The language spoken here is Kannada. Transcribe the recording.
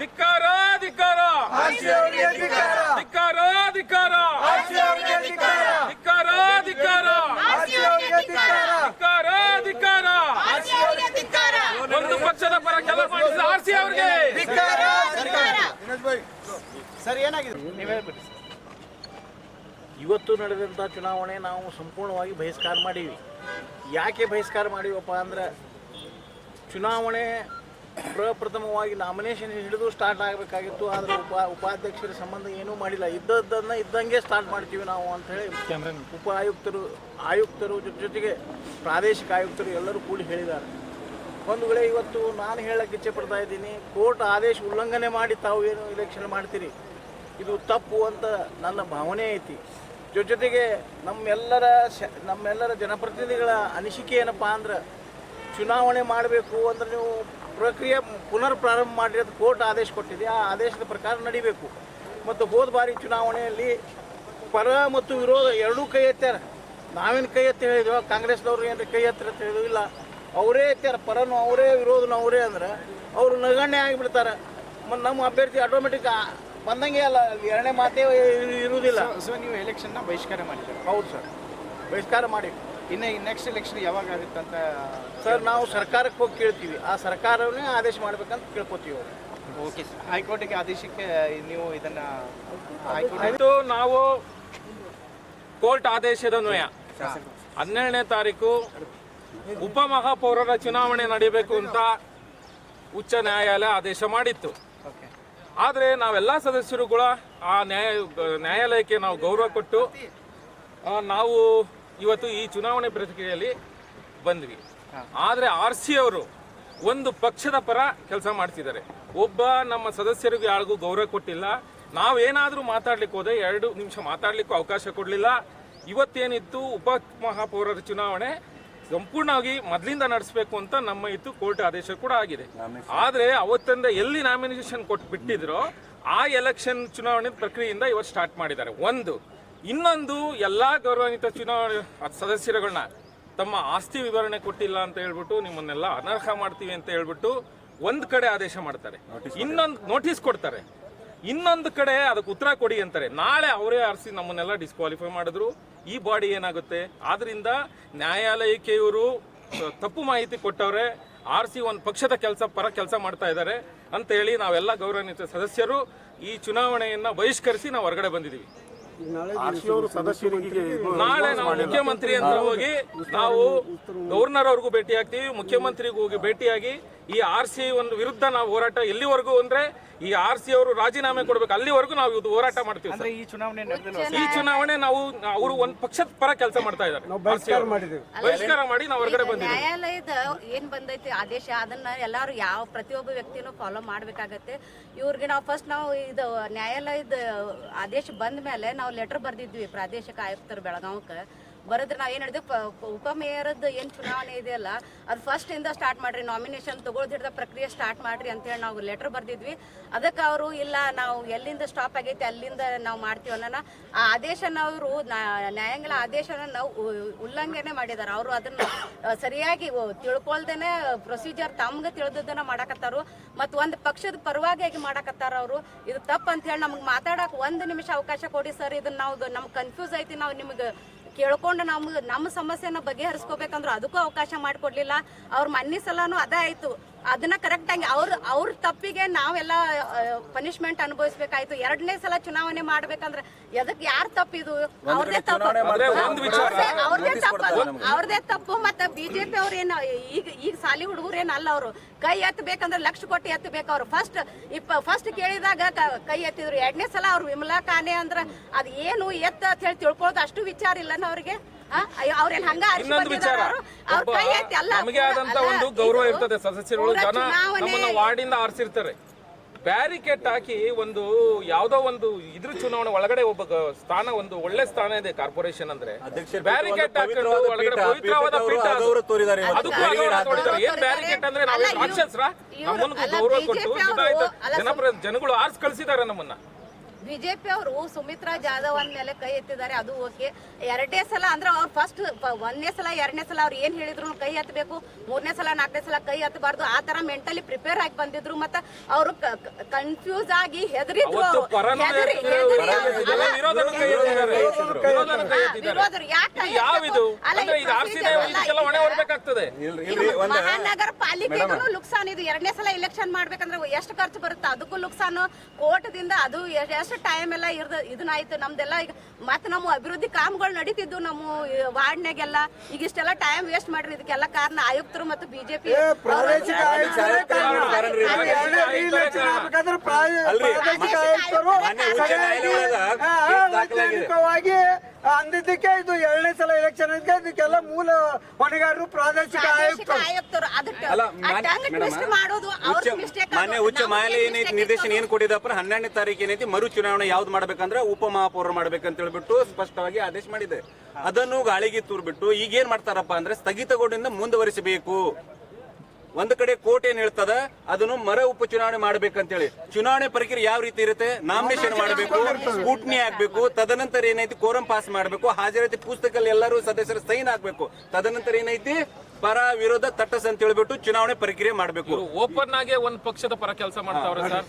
ಧಿಕ್ಕಾರ ಧಿಕ್ಕಾರ. ಧಿಕ್ಕಾರ. ಧಿಕ್ಕಾರ ಧಿಕ್ಕಾರ. ಧಿಕ್ಕಾರ. ಧಿಕ್ಕಾರ ಧಿಕ್ಕಾರ. ಒಂದು ಪಕ್ಷದ ಪರ ಕೆಲಸ ಆರ್ ಆರ್ಸಿ ಅವರಿಗೆ. ಸರ್ ಏನಾಗಿದೆ? ನೀವೇ. ಇವತ್ತು ನಡೆದಂಥ ಚುನಾವಣೆ ನಾವು ಸಂಪೂರ್ಣವಾಗಿ ಬಹಿಷ್ಕಾರ ಮಾಡೀವಿ. ಯಾಕೆ ಬಹಿಷ್ಕಾರ ಮಾಡೀವಪ್ಪ ಅಂದ್ರೆ ಚುನಾವಣೆ ಪ್ರಪ್ರಥಮವಾಗಿ ನಾಮಿನೇಷನ್ ಹಿಡಿದು ಸ್ಟಾರ್ಟ್ ಆಗಬೇಕಾಗಿತ್ತು ಆದರೆ ಉಪ ಉಪಾಧ್ಯಕ್ಷರ ಸಂಬಂಧ ಏನೂ ಮಾಡಿಲ್ಲ. ಇದ್ದದ್ದನ್ನು ಇದ್ದಂಗೆ ಸ್ಟಾರ್ಟ್ ಮಾಡ್ತೀವಿ ನಾವು ಅಂಥೇಳಿ ಉಪ ಆಯುಕ್ತರು ಆಯುಕ್ತರು ಜೊತೆಗೆ ಪ್ರಾದೇಶಿಕ ಆಯುಕ್ತರು ಎಲ್ಲರೂ ಕೂಡಿ ಹೇಳಿದ್ದಾರೆ. ಒಂದು ವೇಳೆ ಇವತ್ತು ನಾನು ಹೇಳಕ್ಕೆ ಇಚ್ಛೆ ಪಡ್ತಾ ಇದ್ದೀನಿ ಕೋರ್ಟ್ ಆದೇಶ ಉಲ್ಲಂಘನೆ ಮಾಡಿ ತಾವು ಏನು ಇಲೆಕ್ಷನ್ ಮಾಡ್ತೀರಿ? ಇದು ತಪ್ಪು ಅಂತ ನನ್ನ ಭಾವನೆ ಐತಿ. ಜೊ ಜೊತೆಗೆ ನಮ್ಮೆಲ್ಲರ ಶ ನಮ್ಮೆಲ್ಲರ ಜನಪ್ರತಿನಿಧಿಗಳ ಅನಿಸಿಕೆ ಏನಪ್ಪ ಅಂದ್ರೆ ಚುನಾವಣೆ ಮಾಡಬೇಕು ಅಂದ್ರೆ ನೀವು ಪ್ರಕ್ರಿಯೆ ಪುನರ್ ಪ್ರಾರಂಭ ಮಾಡಿ ಅದು ಕೋರ್ಟ್ ಆದೇಶ ಕೊಟ್ಟಿದೆ. ಆ ಆದೇಶದ ಪ್ರಕಾರ ನಡಿಬೇಕು. ಮತ್ತು ಹೋದ ಬಾರಿ ಚುನಾವಣೆಯಲ್ಲಿ ಪರ ಮತ್ತು ವಿರೋಧ ಎರಡೂ ಕೈ ಎತ್ತಾರ ನಾವೇನು ಕೈ ಎತ್ತಿ ಹೇಳಿದ್ವಿ ಕಾಂಗ್ರೆಸ್ನವ್ರು ಏನು ಕೈ ಎತ್ತರ ಅಂತ ಹೇಳಿದ್ವಿ ಇಲ್ಲ. ಅವರೇ ಎತ್ತಾರ ಪರನು ಅವರೇ ವಿರೋಧನು ಅವರೇ ಅಂದ್ರೆ ಅವರು ನಗಣ್ಯ ಆಗಿಬಿಡ್ತಾರೆ. ಮತ್ತು ನಮ್ಮ ಅಭ್ಯರ್ಥಿ ಆಟೋಮೆಟಿಕ್ ಬಂದಂಗೆ ಅಲ್ಲ ಎರಡನೇ ಮಾತೇ ಇರುವುದಿಲ್ಲ ಸೊ ನೀವು ಎಲೆಕ್ಷನ್ನ ಬಹಿಷ್ಕಾರ ಮಾಡಿದ್ದೀರಾ? ಹೌದು ಸರ್. ಬಹಿಷ್ಕಾರ ಮಾಡಿ ಇನ್ನು ನೆಕ್ಸ್ಟ್ ಎಲೆಕ್ಷನ್ ಯಾವಾಗ ಆಗುತ್ತೆ ಅಂತ ಸರ್ ನಾವು ಸರ್ಕಾರಕ್ಕೆ ಹೋಗಿ ಕೇಳ್ತೀವಿ. ಆ ಸರ್ಕಾರವನ್ನೇ ಆದೇಶ ಮಾಡ್ಬೇಕಂತ ಕೇಳ್ಕೊತೀವಿ ಅವ್ರು. ಓಕೆ ಸರ್ ಹೈಕೋರ್ಟಿಗೆ ಆದೇಶಕ್ಕೆ ನೀವು ಇದನ್ನ ಹೈಕೋರ್ಟ್ ಇದು ನಾವು ಕೋರ್ಟ್ ಆದೇಶದನ್ವಯ ಹನ್ನೆರಡನೇ ತಾರೀಕು ಉಪಮಹಾಪೌರರ ಚುನಾವಣೆ ನಡೀಬೇಕು ಅಂತ ಉಚ್ಚ ನ್ಯಾಯಾಲಯ ಆದೇಶ ಮಾಡಿತ್ತು. ಓಕೆ ಆದರೆ ನಾವೆಲ್ಲ ಸದಸ್ಯರು ಕೂಡ ಆ ನ್ಯಾಯ ನ್ಯಾಯಾಲಯಕ್ಕೆ ನಾವು ಗೌರವ ಕೊಟ್ಟು ನಾವು ಇವತ್ತು ಈ ಚುನಾವಣೆ ಪ್ರಕ್ರಿಯೆಯಲ್ಲಿ ಬಂದ್ವಿ. ಆದರೆ ಆರ್ ಸಿ ಅವರು ಒಂದು ಪಕ್ಷದ ಪರ ಕೆಲಸ ಮಾಡ್ತಿದ್ದಾರೆ. ಒಬ್ಬ ನಮ್ಮ ಸದಸ್ಯರಿಗೂ ಯಾರಿಗೂ ಗೌರವ ಕೊಟ್ಟಿಲ್ಲ. ನಾವೇನಾದರೂ ಮಾತಾಡ್ಲಿಕ್ಕೆ ಹೋದೆ ಎರಡು ನಿಮಿಷ ಮಾತಾಡ್ಲಿಕ್ಕೂ ಅವಕಾಶ ಕೊಡಲಿಲ್ಲ. ಇವತ್ತೇನಿತ್ತು ಉಪ ಮಹಾಪೌರರ ಚುನಾವಣೆ ಸಂಪೂರ್ಣವಾಗಿ ಮೊದಲಿಂದ ನಡೆಸಬೇಕು ಅಂತ ನಮ್ಮ ಇತ್ತು ಕೋರ್ಟ್ ಆದೇಶ ಕೂಡ ಆಗಿದೆ. ಆದರೆ ಅವತ್ತಿಂದ ಎಲ್ಲಿ ನಾಮಿನೇಷನ್ ಕೊಟ್ಟು ಬಿಟ್ಟಿದ್ರೋ ಆ ಎಲೆಕ್ಷನ್ ಚುನಾವಣೆ ಪ್ರಕ್ರಿಯೆಯಿಂದ ಇವತ್ತು ಸ್ಟಾರ್ಟ್ ಮಾಡಿದ್ದಾರೆ. ಒಂದು ಇನ್ನೊಂದು ಎಲ್ಲಾ ಗೌರವಾನ್ವಿತ ಚುನಾವಣೆ ಸದಸ್ಯರುಗಳನ್ನ ತಮ್ಮ ಆಸ್ತಿ ವಿವರಣೆ ಕೊಟ್ಟಿಲ್ಲ ಅಂತ ಹೇಳ್ಬಿಟ್ಟು ನಿಮ್ಮನ್ನೆಲ್ಲ ಅನರ್ಹ ಮಾಡ್ತೀವಿ ಅಂತ ಹೇಳ್ಬಿಟ್ಟು ಒಂದು ಕಡೆ ಆದೇಶ ಮಾಡ್ತಾರೆ. ಇನ್ನೊಂದು ನೋಟಿಸ್ ಕೊಡ್ತಾರೆ. ಇನ್ನೊಂದು ಕಡೆ ಅದಕ್ಕೆ ಉತ್ತರ ಕೊಡಿ ಅಂತಾರೆ. ನಾಳೆ ಅವರೇ ಆರಿಸಿ ನಮ್ಮನ್ನೆಲ್ಲ ಡಿಸ್ಕ್ವಾಲಿಫೈ ಮಾಡಿದ್ರು. ಈ ಬಾಡಿ ಏನಾಗುತ್ತೆ? ಆದ್ರಿಂದ ನ್ಯಾಯಾಲಯಕ್ಕೆ ಇವರು ತಪ್ಪು ಮಾಹಿತಿ ಕೊಟ್ಟವ್ರೆ ಆರಿಸಿ ಒಂದು ಪಕ್ಷದ ಕೆಲಸ ಪರ ಕೆಲಸ ಮಾಡ್ತಾ ಇದ್ದಾರೆ ಅಂತ ಹೇಳಿ ನಾವೆಲ್ಲ ಗೌರವಾನ್ವಿತ ಸದಸ್ಯರು ಈ ಚುನಾವಣೆಯನ್ನು ಬಹಿಷ್ಕರಿಸಿ ನಾವು ಹೊರಗಡೆ ಬಂದಿದ್ದೀವಿ. ನಾಳೆ ನಾವು ಮುಖ್ಯಮಂತ್ರಿ ಅಂತ ಹೋಗಿ ನಾವು ಗವರ್ನರ್ ಅವ್ರಿಗೂ ಭೇಟಿ ಆಗ್ತೀವಿ ಮುಖ್ಯಮಂತ್ರಿಗೂ ಹೋಗಿ ಭೇಟಿಯಾಗಿ ಈ ಆರ್ ಸಿ ಒಂದು ವಿರುದ್ಧ ನಾವು ಹೋರಾಟ ಎಲ್ಲಿವರೆಗೂ ಅಂದ್ರೆ ಈ ಆರ್ ಸಿ ಅವರು ರಾಜೀನಾಮೆ ಕೊಡಬೇಕು. ಅಲ್ಲಿವರೆಗೂ ನಾವು ಇದು ಹೋರಾಟ ಮಾಡ್ತೀವಿ ಸರ್. ಅಂದ್ರೆ ಈ ಚುನಾವಣೆ ನಡೆದಿಲ್ಲ ಈ ಚುನಾವಣೆ ನಾವು ಅವರು ಒಂದ್ ಪಕ್ಷದ ಪರ ಕೆಲಸ ಮಾಡ್ತಾ ಇದ್ದಾರೆ. ಬಹಿಷ್ಕಾರ ಬಹಿಷ್ಕಾರ ಮಾಡಿ ನಾವು ಹೊರಗಡೆ ಬಂದಿದ್ದೀವಿ. ನ್ಯಾಯಾಲಯದ ಏನ್ ಬಂದೈತಿ ಆದೇಶ ಅದನ್ನ ಎಲ್ಲಾರು ಯಾವ ಪ್ರತಿಯೊಬ್ಬ ವ್ಯಕ್ತಿನೂ ಫಾಲೋ ಮಾಡ್ಬೇಕಾಗತ್ತೆ. ಇವ್ರಿಗೆ ನಾವು ಫಸ್ಟ್ ನಾವು ಇದು ನ್ಯಾಯಾಲಯದ ಆದೇಶ ಬಂದ ಮೇಲೆ ನಾವು ಲೆಟರ್ ಬರ್ದಿದ್ವಿ ಪ್ರಾದೇಶಿಕ ಆಯುಕ್ತರು ಬೆಳಗಾವಕ್ಕೆ ಬರೆದ್ರೆ ನಾವು ಏನು ಪ- ಉಪಮೇಯರದ್ದು ಏನು ಚುನಾವಣೆ ಇದೆಯಲ್ಲ, ಅದು ಫಸ್ಟ್ ಇಂದ ಸ್ಟಾರ್ಟ್ ಮಾಡ್ರಿ ನಾಮಿನೇಷನ್ ತಗೊಳ್ದ ಹಿಡ್ದ ಪ್ರಕ್ರಿಯೆ ಸ್ಟಾರ್ಟ್ ಮಾಡ್ರಿ ಅಂತ ಹೇಳಿ ನಾವು ಲೆಟರ್ ಬರ್ದಿದ್ವಿ. ಅದಕ್ಕೆ ಅವರು, ಇಲ್ಲ, ನಾವು ಎಲ್ಲಿಂದ ಸ್ಟಾಪ್ ಆಗೈತಿ, ಅಲ್ಲಿಂದ ನಾವು ಮಾಡ್ತೀವಿ ಅನ್ನೋಣ ಆ ಆದೇಶನ ಅವರು ನ್ಯಾಯಾಂಗಲ ಆದೇಶನ ನಾವು ಉಲ್ಲಂಘನೆ ಮಾಡಿದ್ದಾರೆ ಅವರು ಅದನ್ನು ಸರಿಯಾಗಿ ತಿಳ್ಕೊಳ್ದೇನೆ ಪ್ರೊಸೀಜರ್ ತಮ್ಗೆ ತಿಳಿದದನ್ನ ಮಾಡಕತ್ತಾರು. ಮತ್ತು ಒಂದು ಪಕ್ಷದ ಪರವಾಗಿ ಆಗಿ ಮಾಡಕತ್ತಾರ ಅವರು. ಇದು ತಪ್ಪು ಅಂತ ಹೇಳಿ ನಮ್ಗೆ ಮಾತಾಡಕ್ ಒಂದು ನಿಮಿಷ ಅವಕಾಶ ಕೊಡಿ ಸರ್. ಇದನ್ನ ನಾವು ನಮ್ಗೆ ಕನ್ಫ್ಯೂಸ್ ಐತಿ, ನಾವು ನಿಮ್ಗೆ ಕೇಳ್ಕೊಂಡು ನಮ್ಗೆ ನಮ್ಮ ಸಮಸ್ಯೆನ ಬಗೆಹರಿಸ್ಕೋಬೇಕಂದ್ರೆ ಅದಕ್ಕೂ ಅವಕಾಶ ಮಾಡಿಕೊಡ್ಲಿಲ್ಲ. ಅವ್ರ ಮನ್ನಿ ಸಲನು ಅದೇ ಆಯ್ತು. ಅದನ್ನ ಕರೆಕ್ಟ್ ಆಗಿ ಅವ್ರ ಅವ್ರ ತಪ್ಪಿಗೆ ನಾವೆಲ್ಲ ಪನಿಷ್ಮೆಂಟ್ ಅನುಭವಿಸ್ಬೇಕಾಯ್ತು. ಎರಡನೇ ಸಲ ಚುನಾವಣೆ ಮಾಡ್ಬೇಕಂದ್ರೆ ಎದಕ್ ಯಾರ್ ತಪ್ಪಿದು ಅವ್ರದೇ ತಪ್ಪು. ಅವ್ರದೇ ತಪ್ಪು. ಅವ್ರದೇ ತಪ್ಪು ಮತ್ತೆ ಬಿಜೆಪಿ ಅವ್ರ ಏನ ಈಗ ಈಗ ಸಾಲಿ ಹುಡುಗರು ಅಲ್ಲ ಅವರು. ಕೈ ಎತ್ತಬೇಕಂದ್ರೆ ಲಕ್ಷ ಕೊಟ್ಟು ಎತ್ತಬೇಕು ಅವ್ರು. ಫಸ್ಟ್ ಇಪ್ಪ ಫಸ್ಟ್ ಕೇಳಿದಾಗ ಕೈ ಎತ್ತಿದ್ರು. ಎರಡನೇ ಸಲ ಅವ್ರು ವಿಮಲಾ ಕಾನೆ ಅಂದ್ರ ಅದ್ ಏನು ಎತ್ತ ಅಂತ ಹೇಳಿ ತಿಳ್ಕೊಳ್ಳೋದು ಅಷ್ಟು ವಿಚಾರ ಇಲ್ಲನ ಅವ್ರಿಗೆ? ಅವ್ರೇನ್ ಹಂಗ ಆರಿಸಿ ಇನ್ನೊಂದು ವಿಚಾರ. ಒಬ್ಬ ನಮಗೆ ಆದಂತ ಒಂದು ಗೌರವ ಇರ್ತದೆ ಸದಸ್ಯರುಗಳು ಜನ ನಮ್ಮನ್ನ ವಾರ್ಡಿಂದ ಆರಿಸಿರ್ತಾರೆ. ಬ್ಯಾರಿಕೇಡ್ ಹಾಕಿ ಒಂದು ಯಾವ್ದೋ ಒಂದು ಇದ್ರ ಚುನಾವಣೆ ಒಳಗಡೆ ಒಬ್ಬ ಸ್ಥಾನ ಒಂದು ಒಳ್ಳೆ ಸ್ಥಾನ ಇದೆ ಕಾರ್ಪೊರೇಷನ್ ಅಂದ್ರೆ. ಬ್ಯಾರಿಕೇಡ್ ಹಾಕೊಂಡು ಒಳಗಡೆ ಪವಿತ್ರವಾದ ಪೀಠ ಅದು. ಏನ್ ಬ್ಯಾರಿಕೇಡ್ ಅಂದ್ರೆ ನಾವು ರಾಕ್ಷಸರ ಇವ್ರು- ನಮ್ಮನ್ನು ಗೌರವ ಕೊಟ್ಟು ಜನಪ್ರ ಜನಗಳು ಆರ್ಸ್ ಕಳ್ಸಿದ್ದಾರೆ ನಮ್ಮನ್ನ. ಬಿಜೆಪಿ ಅವರು ಸುಮಿತ್ರಾ ಜಾಧವ್ ಅಂದ್ಮೇಲೆ ಕೈ ಎತ್ತಿದ್ದಾರೆ. ಅದು ಓಕೆ. ಎರಡನೇ ಸಲ ಅಂದ್ರೆ ಅವ್ರು ಫಸ್ಟ್ ಒಂದನೇ ಸಲ ಎರಡನೇ ಸಲ ಅವ್ರು ಏನ್ ಹೇಳಿದ್ರು ಕೈ ಎತ್ತಬೇಕು ಮೂರನೇ ಸಲ ನಾಲ್ಕನೇ ಸಲ ಕೈ ಎತ್ತಬಾರ್ದು ಆ ತರ ಮೆಂಟಲಿ ಪ್ರಿಪೇರ್ ಆಗಿ ಬಂದಿದ್ರು. ಮತ್ತೆ ಅವರು ಕನ್ಫ್ಯೂಸ್ ಆಗಿ ಹೆದರಿದ್ರು ಮಹಾನಗರ ಪಾಲಿಕೆಗೂ ಲುಕ್ಸಾನ್ ಇದು. ಎರಡನೇ ಸಲ ಇಲೆಕ್ಷನ್ ಮಾಡ್ಬೇಕಂದ್ರೆ ಎಷ್ಟು ಖರ್ಚು ಬರುತ್ತೆ? ಅದಕ್ಕೂ ಲುಕ್ಸಾನು ಕೋರ್ಟ್ದಿಂದ ಅದು ಎಷ್ಟು ಟೈಮ್ ಎಲ್ಲ ಇರ್ದ ಇದನ್ನಾಯ್ತು ನಮ್ದೆಲ್ಲ ಈಗ ಮತ್ತೆ ನಮ್ಮ ಅಭಿವೃದ್ಧಿ ಕಾಮಗಳು ನಡೀತಿದ್ದು ನಮ್ಮ ವಾರ್ಡ್ನಾಗೆಲ್ಲ ಈಗ ಇಷ್ಟೆಲ್ಲ ಟೈಮ್ ವೇಸ್ಟ್ ಮಾಡ್ರಿ. ಇದಕ್ಕೆಲ್ಲ ಕಾರಣ ಆಯುಕ್ತರು ಮತ್ತು ಬಿಜೆಪಿ ಪ್ರಾದೇಶಿಕ ಆಯುಕ್ತರೇ. ಅಂದಿದ್ದಕ್ಕೆ ಇದು ಎರಡನೇ ಸಲ ಎಲೆಕ್ಷನ್ ಇದಕ್ಕೆಲ್ಲ ಮೂಲ ಹೊಣೆಗಾರರು ಪ್ರಾದೇಶಿಕ ಮಾನ್ಯ ಉಚ್ಚ ನ್ಯಾಯಾಲಯ ಏನೈತಿ ನಿರ್ದೇಶನ ಏನ್ ಕೊಟ್ಟಿದಪ್ಪ ಹನ್ನೆರಡನೇ ತಾರೀಕು ಏನೈತಿ ಮರು ಚುನಾವಣೆ ಯಾವ್ದು ಮಾಡ್ಬೇಕಂದ್ರೆ ಉಪಮಹಾಪೌರ ಮಾಡ್ಬೇಕಂತ ಹೇಳ್ಬಿಟ್ಟು ಸ್ಪಷ್ಟವಾಗಿ ಆದೇಶ ಮಾಡಿದೆ. ಅದನ್ನು ಗಾಳಿಗೆ ತೂರ್ಬಿಟ್ಟು ಈಗ ಏನ್ ಮಾಡ್ತಾರಪ್ಪ ಅಂದ್ರೆ ಸ್ಥಗಿತಗೊಂಡಿಂದ ಮುಂದುವರಿಸಬೇಕು. ಒಂದು ಕಡೆ ಕೋರ್ಟ್ ಏನ್ ಹೇಳ್ತದ? ಅದನ್ನು ಮರ ಉಪಚುನಾವಣೆ ಮಾಡ್ಬೇಕಂತೇಳಿ. ಚುನಾವಣೆ ಪ್ರಕ್ರಿಯೆ ಯಾವ ರೀತಿ ಇರುತ್ತೆ? ನಾಮಿನೇಷನ್ ಮಾಡಬೇಕು ಸ್ಕೂಟ್ನಿ ಆಗ್ಬೇಕು ತದನಂತರ ಏನೈತಿ? ಕೋರಂ ಪಾಸ್ ಮಾಡಬೇಕು ಹಾಜರಾತಿ ಪುಸ್ತಕದಲ್ಲಿ ಎಲ್ಲರೂ ಸದಸ್ಯರ ಸೈನ್ ಆಗ್ಬೇಕು ತದನಂತರ ಏನೈತಿ? ಪರ ವಿರೋಧ ತಟ್ಟಸ್ ಅಂತ ಹೇಳ್ಬಿಟ್ಟು ಚುನಾವಣೆ ಪ್ರಕ್ರಿಯೆ ಮಾಡಬೇಕು. ಓಪನ್ ಆಗಿ ಒಂದ್ ಪಕ್ಷದ ಪರ ಕೆಲಸ ಮಾಡ್ತಾವ್ರೆ ಸರ್.